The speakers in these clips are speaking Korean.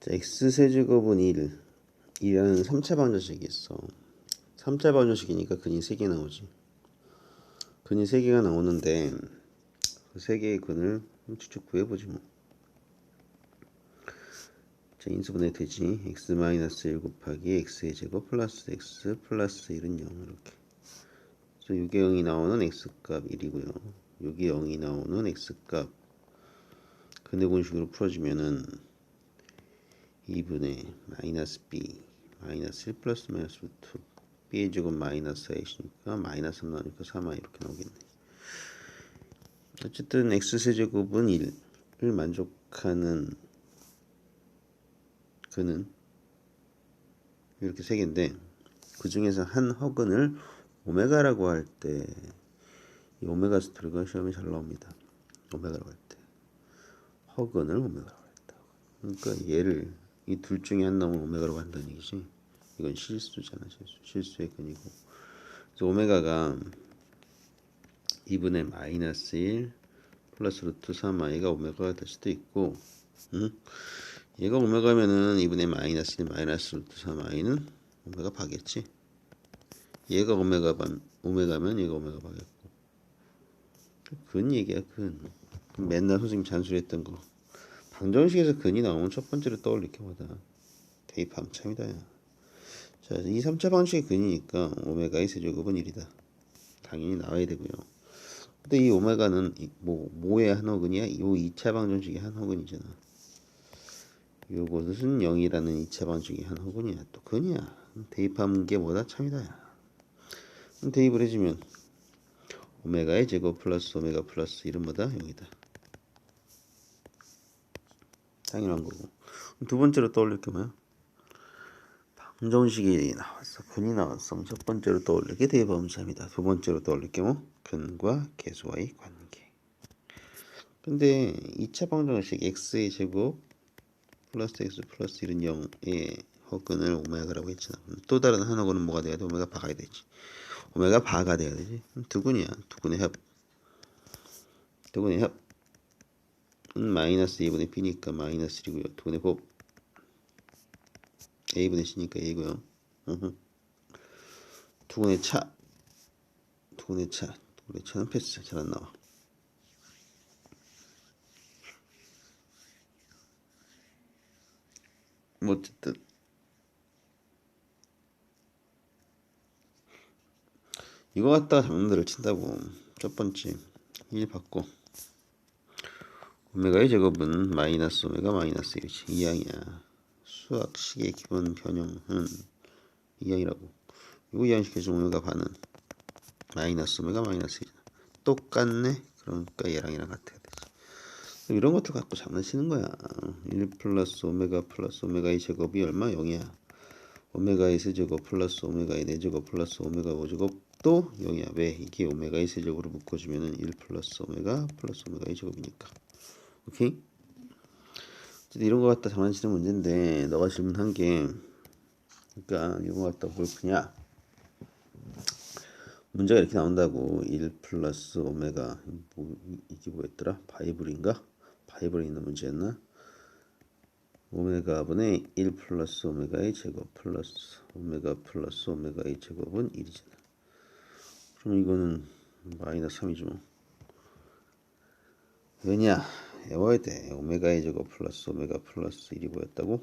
자, x세제곱은 1 이라는 3차 방정식이 있어. 3차 방정식이니까 근이 3개 나오지. 근이 3개가 나오는데 그 3개의 근을 쭉쭉 구해보지 뭐. 자, 인수분해 되지. X-1 곱하기 x의 제곱 플러스 x 플러스 1은 0 이렇게. 그래서 6의 0이 나오는 x값 1이고요. 6의 0이 나오는 x값 근의 공식으로 풀어주면은 2분의 마이너스 b 마이너스 1 플러스 마이너스 루트 b의 제곱 마이너스 a시니까 마이너스 3 나오니까 3i 이렇게 나오겠네 어쨌든 x세제곱은 1을 만족하는 그는 이렇게 세 개인데 그 중에서 한 허근을 오메가라고 할 때 이 오메가 스토리가 시험에 잘 나옵니다. 오메가라고 할 때 허근을 오메가라고 했다. 그러니까 얘를 이 둘 중에 한 놈을 오메가라고 한다는 얘기지. 이건 실수잖아 실수. 실수의 근이고. 그래서 오메가가 2분의 마이너스 1 플러스 루트 3i가 오메가가 될 수도 있고 응? 얘가 오메가면은 2분의 마이너스 1 마이너스 루트 3i는 오메가 바겠지. 얘가 오메가 반 오메가면 얘가 오메가 바겠고. 근 얘기야 근 맨날 선생님 잔소리했던 거 방정식에서 근이 나오면 첫 번째로 떠올릴 게 뭐다 대입함 참이다 야. 자, 이 3차 방식의 근이니까 오메가의 세제곱은 1이다 당연히 나와야 되고요 근데 이 오메가는 이- 뭐 뭐의 한 호근이야? 이 2차 방정식의 한 호근이잖아 요것은 0이라는 2차 방정식의 한 호근이야 또 근이야 대입하는 게 뭐다? 참이다 대입을 해주면 오메가의 제곱 플러스 오메가 플러스 1은 뭐다? 0이다 당연한 거고. 두 번째로 떠올릴 게 뭐야? 방정식이 나왔어. 근이 나왔어. 첫 번째로 떠올릴 게 대입함수입니다. 두 번째로 떠올릴 게 뭐? 근과 계수와의 관계. 근데 2차 방정식 x의 제곱 플러스 x 플러스 1은 0의 허근을 오메가라고 했잖아 또 다른 한 허근은 뭐가 돼야 돼? 오메가 바가 되지. 오메가 바가 돼야 되지. 두근이야. 두근의 합. 두근의 합. 음, 마이너스 2분의 b니까 마이너스 1이고요. 두근의 곱 a분의 c니까 a고요. 으흠. 두근의 차. 두근의 차. 두근의 차는 패스. 잘 안 나와. 뭐 어쨌든. 이거 갖다가 장난들을 친다고. 첫 번째. 1 받고 오메가의 제곱은 마이너스 오메가 마이너스 1이지 이항이야. 수학식의 기본 변형은 이항이라고. 이거 이항시켜서 오메가 반은 마이너스 오메가 마이너스 1이잖아 똑같네? 그러니까 얘랑 얘랑 같아야 되지. 이런 것들 갖고 장난치는 거야. 1 플러스 오메가 플러스 오메가의 제곱이 얼마? 0이야. 오메가의 세제곱 플러스 오메가의 네제곱 플러스 오메가 5제곱도 0이야. 왜? 이게 오메가의 세제곱으로 묶어주면 은 1 플러스 오메가 플러스 오메가의 제곱이니까 오케이? 어쨌든 이런 거 갖다 장난치는 문제인데 너가 질문한 게 그러니까 이거 갖다 뭘 푸냐 문제가 이렇게 나온다고 1 플러스 오메가 뭐, 이게 뭐였더라? 바이블인가? 바이블에 있는 문제였나? 오메가 분의 1 플러스 오메가의 제곱 플러스 오메가 플러스 오메가의 제곱은 1이잖아. 그럼 이거는 마이너스 3이죠. 뭐. 왜냐? 외워야 돼. 오메가의 제곱 플러스 오메가 플러스 1이 뭐였다고?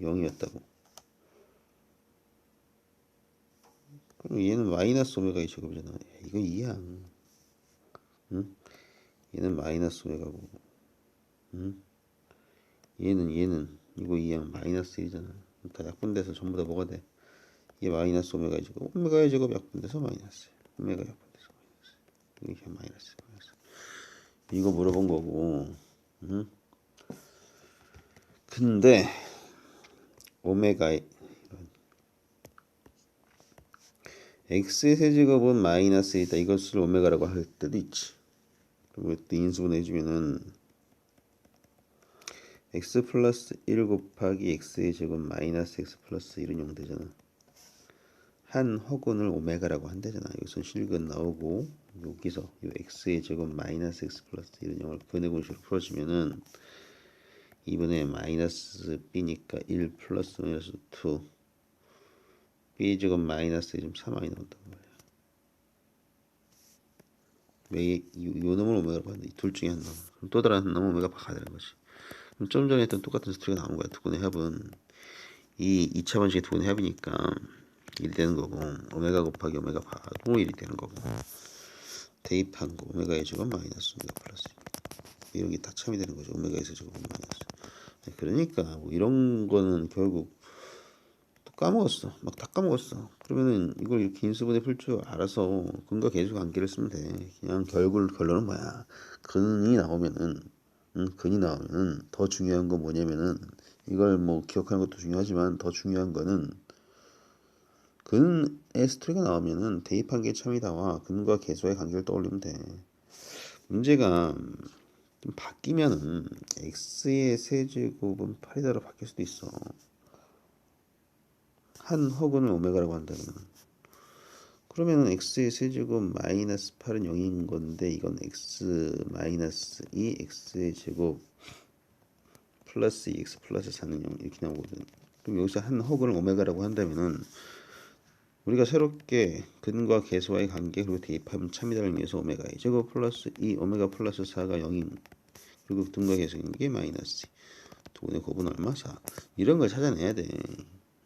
0이었다고. 그럼 얘는 마이너스 오메가의 제곱이잖아. 야, 이거 이해야. 응? 얘는 마이너스 오메가고. 응? 얘는 얘는 이거 이항 마이너스 1이잖아. 다 약분돼서 전부 다 뭐가 돼? 이게 마이너스 오메가의 제곱. 오메가의 제곱 약분돼서 마이너스. 오메가 약분돼서 마이너스. 이게 마이너스 마이너스. 이거 물어본 거고. 응? 근데 오메가의 x의 세제곱은 마이너스 있다. 이것을 오메가라고 할 때도 있지. 그리고 또 인수분 해주면은 x 플러스 1 곱하기 x의 제곱 마이너스 x 플러스 1은 0 되잖아. 한 허근을 오메가라고 한대잖아. 여기서 실근 나오고 여기서 이 x의 제곱 마이너스 x 플러스 1은 0을 근의 공식으로 풀어주면은 2분의 마이너스 b니까 1 플러스 마이너스 2 b 제곱 마이너스 1좀 3i 나온단 말이야. 왜, 요, 요 놈을 오메가로 봤는데 이둘 중에 한 놈. 그럼 또 다른 한 놈은 오메가 바꿔야 되는 거지. 그럼 좀 전에 했던 똑같은 스토리가 나온 거야. 두근의 합은 이 2차 번식의 두근의 합이니까 1이 되는 거고 오메가 곱하기 오메가 바고 1이 되는 거고 대입한 거 오메가의 제곱 마이너스 오메가 플러스 이런 게 다 참이 되는 거죠. 오메가에서 제곱 마이너스. 네, 그러니까 뭐 이런 거는 결국 또 까먹었어. 막 다 까먹었어. 그러면은 이걸 이렇게 인수분해 풀 줄 알아서 근과 계수 관계를 쓰면 돼. 그냥 결국 결론은 뭐야? 근이 나오면은 음, 근이 나오면은 더 중요한 건 뭐냐면은 이걸 뭐 기억하는 것도 중요하지만 더 중요한 거는 근의 스토리가 나오면은 대입한 게 참이다와 근과 계수의 관계를 떠올리면 돼. 문제가 좀 바뀌면은 x의 세제곱은 8이다로 바뀔 수도 있어. 한 허근을 오메가라고 한다면 그러면은 x의 세제곱 마이너스 8은 0인 건데 이건 x 마이너스 2 x의 제곱 플러스 2x 플러스 4는 0 이렇게 나오거든. 그럼 여기서 한 허근을 오메가라고 한다면은 우리가 새롭게 근과 계수와의 관계 그리고 대입하면 참이다를 위해서 오메가의 제곱 플러스 2 오메가 플러스 4가 0인 그리고 등과 계수인 게 마이너스 두분의 곱은 얼마? 4 이런 걸 찾아내야 돼.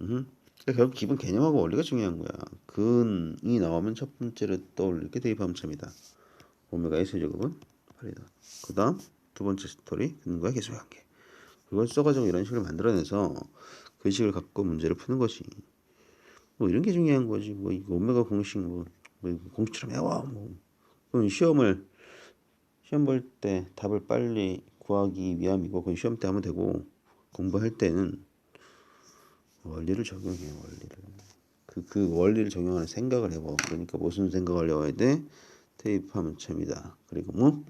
음. 그러니까 결국 기본 개념하고 원리가 중요한 거야. 근이 나오면 첫 번째로 떠올릴 게 대입하면 참이다. 오메가의 세제곱은 8이다. 그 다음 두 번째 스토리 근과 계수의 관계. 그걸 써가지고 이런 식으로 만들어내서 그 식을 갖고 문제를 푸는 것이 뭐 이런 게 중요한 거지. 뭐 이거 오메가 공식 뭐, 뭐 공식처럼 외워. 뭐. 그건 시험을 시험 볼 때 답을 빨리 구하기 위함이고 그건 시험 때 하면 되고 공부할 때는 원리를 적용해 원리를. 그, 그 원리를 적용하는 생각을 해봐. 그러니까 무슨 생각을 해와야 돼? 대입하면 참이다. 그리고 뭐?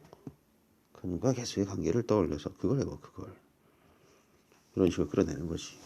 근과 개수의 관계를 떠올려서 그걸 해봐 그걸. 이런 식으로 끌어내는 거지